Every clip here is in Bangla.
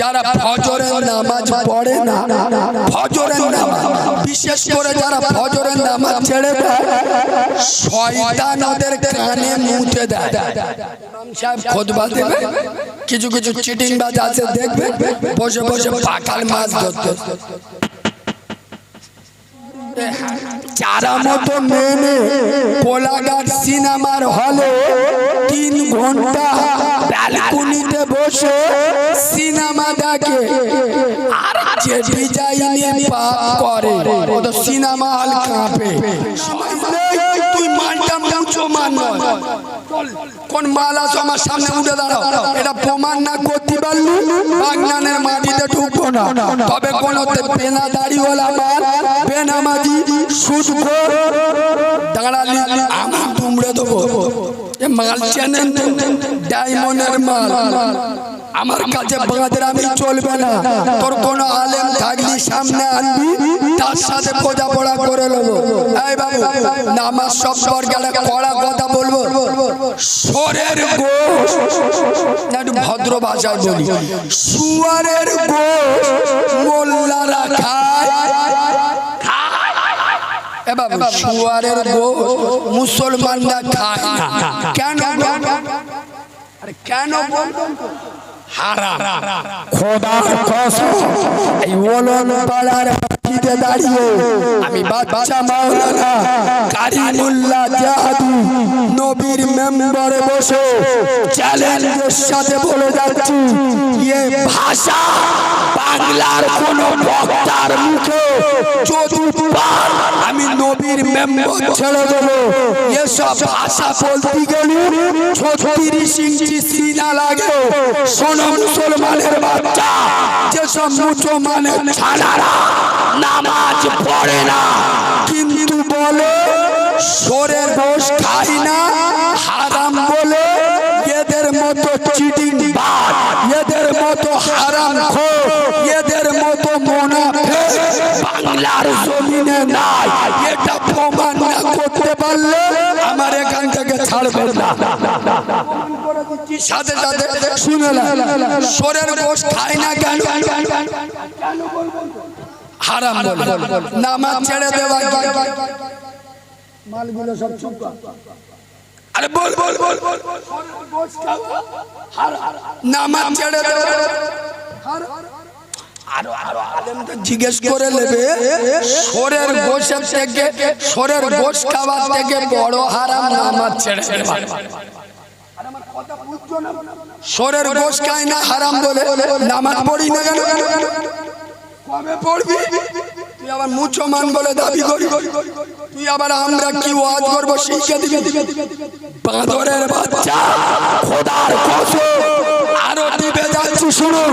যারা ফজরের নামাজ পড়ে না ফজরের নামাজ বিশেষ করে যারা ফজরের নামাজ ছেড়ে দেয় শয়তান ওদের কানে মুতে দেয়। ইমাম সাহেব খোদবা দেবে? কিছু কিছু চিটিং বাজ আছে দেখবে? বসে বসে পাকাল মাছ ধরতে। চারা মতো মেনে কোলাঘাট সিনেমার হলে তিন ঘণ্টা ব্যালকনিতে বসে সিনেমা দেখে। আর যে ডিজাইনে পাপ করে, ও তো সিনেমা হল কাঁপে। তুই মানটা মুছো, মান কোন মাল আমার সামনে, উঠে দাঁড়াও। এটা প্রমাণ না করতে পারলি, বাগনানের মাটিতে ঢুকবো না। তবে কোন পেনা দাড়িওয়ালা মাল, বেনামাজি সুদ দাঁড়ালি আমি দুমড়ে দেবো। মাল চেনেন? ডায়মন্ডের মাল। আমার কাছে বাঁধের আমি চলবে না। তোর কোনো আলেম থাকলি সামনে আনবি, তার সাথে বোঝাপড়া করে নেব। বাবু, নামাজ সব সরকারে কড়া কথা বলব। সরের ভদ্র ভাষায় বলি। সুয়ারের গোশ, মোল্লারা বাবু গোশ মুসলমানরা খায় না কেন আরে কেন বলবেন হারাম খোদার কসম এই ওলন পাড়ার মাটিতে দাঁড়িয়ে আমি বাচ্চা মাওলানা কারিমুল্লাহ জাহাদি নবীর মেম্বারে বসে চ্যালেঞ্জের সাথে বলে যাচ্ছি ভাষা বাংলার কোন বক্তার মুখে আমি নবীর মেম্বার ছেড়ে দেবো। এসব ভাষা বলতে গেলে নামাজ পড়ে না বলে সরের দোষ খাই না, হারাম বলে এদের মতো চিটিং বাদ এদের মতো হারাম খো এদের মতো মোনাফে বাংলার জমিনে নাই। এটা প্রমাণ না করতে পারলে আমার এখান থেকে ছাড়বে না। সাথে সাথে শুনে সরের গোশ খায় না কেন? হারাম নামাজ ছেড়ে দেওয়া মালগুলো সব চুপ। কর। আরে বল বল বল বল। নামাজ ছেড়ে দেওয়া আরও আরও আলেমদের জিজ্ঞেস করে নেবে সরের থেকে সরের গোশ খাওয়ার থেকে বড় হারাম নামাজ ছেড়ে সরের গোশ খায় না হারাম বলে নামাজ পড়ি না কেন? কবে পড়বি? তুই আবার মুসলমান বলে দাবি করি। তুই আবার আমরা কি ওয়াজ করব শিখে দিবি? বাঁদরের বাচ্চা খোদার কসম। আরও দিবে যাচ্ছি শুনুন।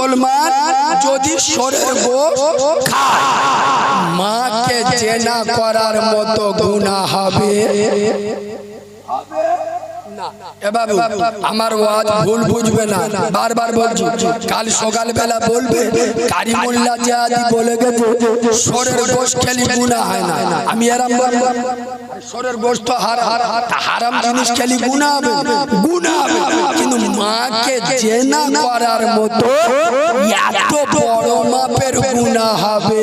মুসলমান যদি স্বর্গ মাকে জেনা করার মতো গুণা হবে। বাবু আমার ওয়াজ ভুল বুঝবে না। বারবার বলছি, কাল সকাল বেলা বলবে, কারিমুল্লাহ জাহাদি বলে গেছে, সরের গোশ খেলি গুণা হয় না। আমি এরম বলব সরের গোশ তো হার হার হারাম জিনিস খেলি গুণা হবে। গুণা হবে। কিন্তু মাকে জেনা করার মতো এত বড় মাপের গুণা হবে।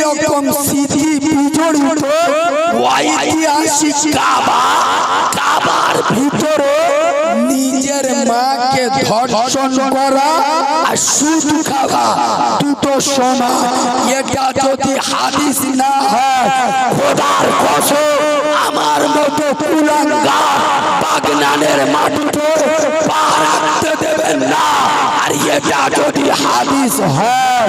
এই রকম স্মৃতি বিজড়িত ঐতিহাসিক কাবা, কাবার ভিতরে নিজের মাকে ধর্ষণ করা আর সুদ খাওয়া। দুটো সমান এটা যদি হাদিস না হয়, খোদার কসম, আমার মতো কুলাঙ্গা বাগনানের মাটিতে পা রাখতে দেবেন না। আর এটা যদি হাদিস হয়,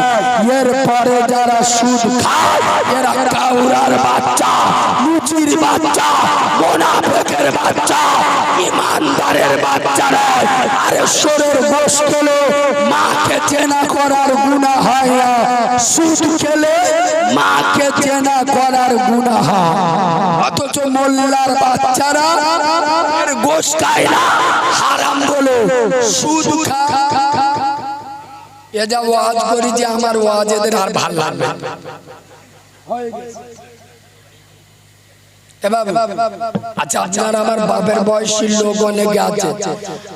এরপরে যারা সুদ খায়, এরা কাউরার বাচ্চা লুচির বাচ্চা, মোনাফেকের বাচ্চা, ইমানদারের বাচ্চা নয়। আরে সোরের বস মাকে চেনা করার গুণা হয় না। সুদ খেলে মাকে চেনা করার গুণা হয় অথচ মোল্লার বাচ্চারা গোস খায় না। হারাম বলে সুদ খা এ যা ওয়াজ করি যে আমার ওয়াজ এদের আর ভালো লাগবে আচ্ছা আপনার আমার বাপের লোক অনেকে আছে।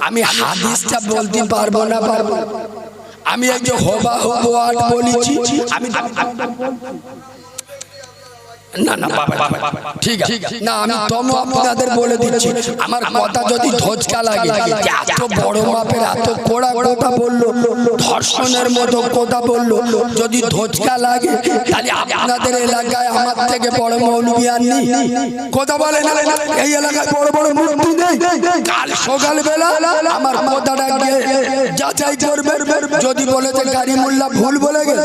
আমি হাদিসটা বলতে পারব না পারব আমি এই যে হবা হব বলেছি। আমি না না ঠিক আছে। না আমি তম আপনাদের বলে দিচ্ছি। আমার কথা যদি ধোচকা লাগে এত বড় মাপের এত কোড়া কথা বলল ধর্ষণের মতো কথা বলল যদি ধোচকা লাগে তাহলে আপনাদের এলাকায় আমার থেকে বড় মৌলবি আর নেই। কথা বলে না এই এলাকায় বড় বড় মূর্তি নেই। কাল সকালবেলা আমার কথাটা গিয়ে যাচাই করবে। যদি বলে যে গাড়ি মোল্লা ভুল বলে গেলে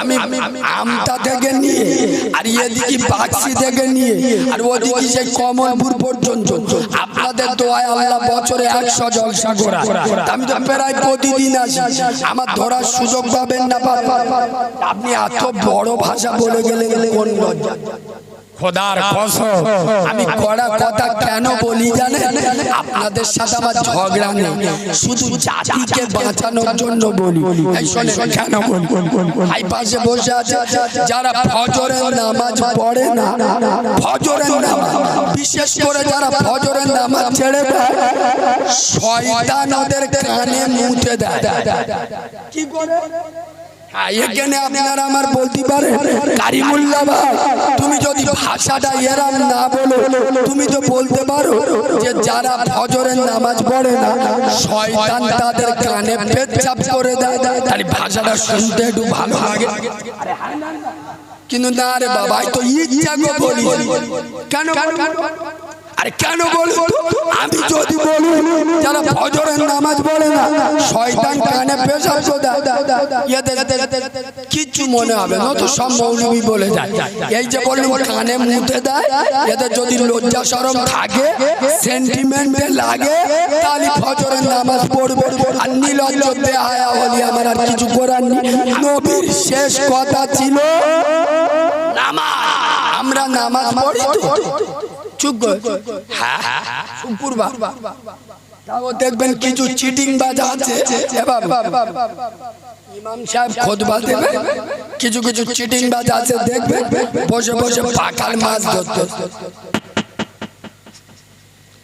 আমি আমটা থেকে নিয়ে আর এদিকে বাক্সি থেকে নিয়ে। আর ওদিকে সেই কমলপুর পর্যন্ত। আপনাদের দোয়ায় আল্লাহ বছরে একশো জলসা করা আমি তো প্রায় প্রতিদিন আসি। আমার ধরার সুযোগ পাবেন না আপনি এত বড় ভাষা বলে গেলেন কোন লজ্জা? খোদার কসম। আমি কড়া কথা কেন বলি জানেন? আপনাদের সাথে আমার ঝগড়া নেই। শুধু জাতিকে বাঁচানোর জন্য বলি। এই শোনেন কেন বলি? ভাই পাশে বসে আছে যারা ফজরের নামাজ পড়ে না ফজরের নামাজ বিশেষ করে যারা ফজরের নামাজ ছেড়ে দেয় শয়তান ওদের কানে মুতে দেয়। কি করে? এখানে আপনারা আমার বলতে পারেন তুমি যদি ভাষাটা এরাম না বলো, তুমি তো বলতে পারো যে যারা ফজরের নামাজ পড়ে না, শয়তান তাদের কানে পেচ্ছাপ করে দেয়। তাহলে ভাষাটা শুনতে একটু ভালো লাগে। কিন্তু না রে বাবা তো ইচ্ছা বলি। কেন আরে কেন বলব আমি যদি বলি যারা ফজরের নামাজ বলে না শয়তান কানে পেশাব কিচ্ছু মনে হবে না তো সব মৌলবি বলে যায় এই যে বললাম কানে মুতে দেয় এদের যদি লজ্জা শরম থাকে সেন্টিমেন্টে লাগে তাহলে ফজরের নামাজ পড়বে আর নীলজ্জ বেহায়া হলি আমার আর কিছু করার নবীর শেষ কথা ছিল নামাজ আমরা নামাজ পড়ি তো দেখবেন কিছু চিটিং বাজ আছে। ইমাম সাহেব খোদবা দেবে কিছু কিছু চিটিং বাজ আছে দেখবে বসে বসে পাকাল মাছ ধরতে।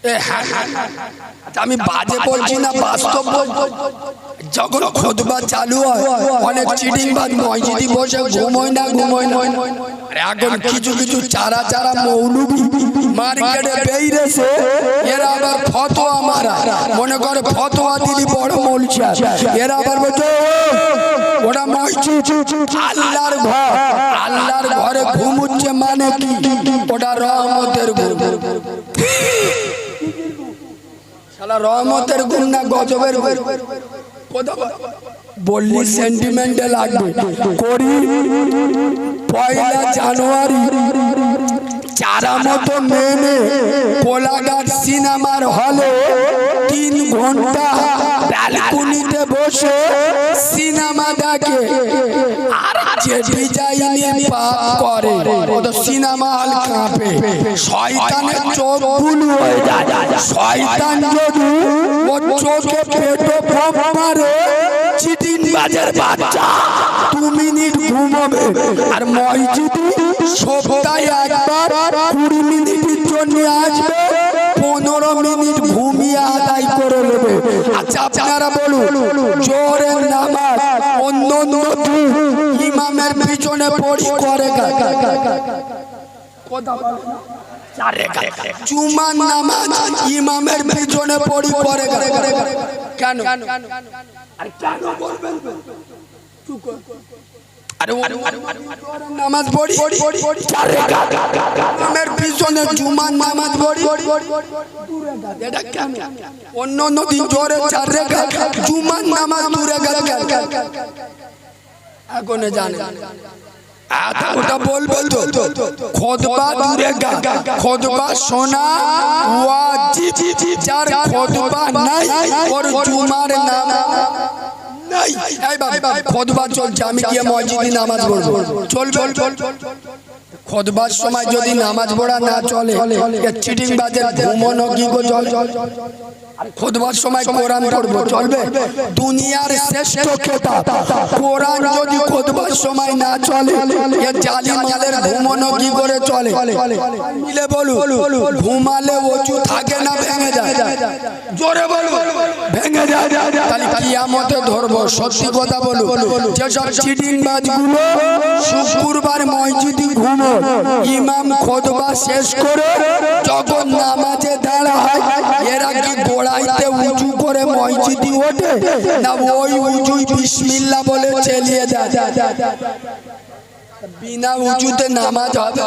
হ্যাঁ, হ্যাঁ, হ্যাঁ। আমি বাজে বলছি না বাস্তব বলছি। যখন চালু হয় অনেক চিটিং বাদ বসে ঘুমোয় না ঘুমোয় এখন কিছু কিছু চারা চারা মৌলবি মার্কেটে এরা আবার ফতোয়া মারা। মনে করে ফতোয়া দিলি বড় মৌলছা এরা আবার বলছে "ও, ওটা মসজিদ। আল্লাহর ঘর। আল্লাহর ঘরে ঘুমুচ্ছে মানে কি? ওটা রহমতের ঘুম। রহমতের গুণ না গজবের কোথা বললি সেন্টিমেন্টে লাগবে। করি। পয়লা জানুয়ারি চারা মতো মেনে কোলাঘাট সিনেমার হলে তিন ঘণ্টা। ব্যালকনিতে বসে সিনেমা দেখে? আর যে ডিজাইনে পাপ করে ও সিনেমা হল কাঁপে। শয়তানের চোখ বুলু হয়ে। যায় শয়তান যদি ও চোখে পেটো পপ মারে চিটিং বাজার বাচ্চা। দু মিনিট ঘুমাবে। আর মসজিদে সপ্তাহে একবার কুড়ি মিনিটের জন্য আসবে। পনেরো মিনিট ঘুমিয়ে আদায় করে নেবে আচ্ছা আপনারা বলুন জোরের নামাজ অন্য ইমামের পিছনে পড়ি করে। কথা? জুমার নামাজ ইমামের পিছনে পড়ি। কেন আরে কেন বলবেন নামাজ পড়ি চার পিছনে জুমার নামাজ পড়ি অন্য অন্য দিন জোরে চার রেখা জুমার নামাজ দূরে গেল এখন জানে। ওটা বলবে তো খোদবা দূরে গা খোদবা শোনা ওয়াজিব। যার খোদবা নাই ওর জুমার নাম। নাই। এই বাবা খদবা চলছে? আমি গিয়ে মসজিদে নামাজ চল চলবে খোদবার সময় যদি নামাজ পড়া না চলে চিটিং বাজের ঘুমনো কি গো চলে খোদবার সময় কোরআন পড়ব, চলবে? দুনিয়ার শ্রেষ্ঠ খেতাব কোরআন যদি খোদবার সময় না চলে, এ জালি মালের ঘুমনো কি করে চলে? মিলে বলু, ঘুমালে অজু থাকে না ভেঙে যায়? জোরে বলু, ভেঙে যায়। তাহলে কিয়ামতে ধরবো, সত্যি কথা বলু, যেসব চিটিং বাজগুলো শুক্রবার মসজিদে ঘুমো ইমাম খোদবা শেষ করে যখন নামাজে দাঁড়ায় এরা কি গোড়াইতে উঁচু করে মসজিদি ওঠে, না ওই উঁচুই বিসমিল্লা বলে চালিয়ে যায় বিনা উঁচুতে নামাজ হবে।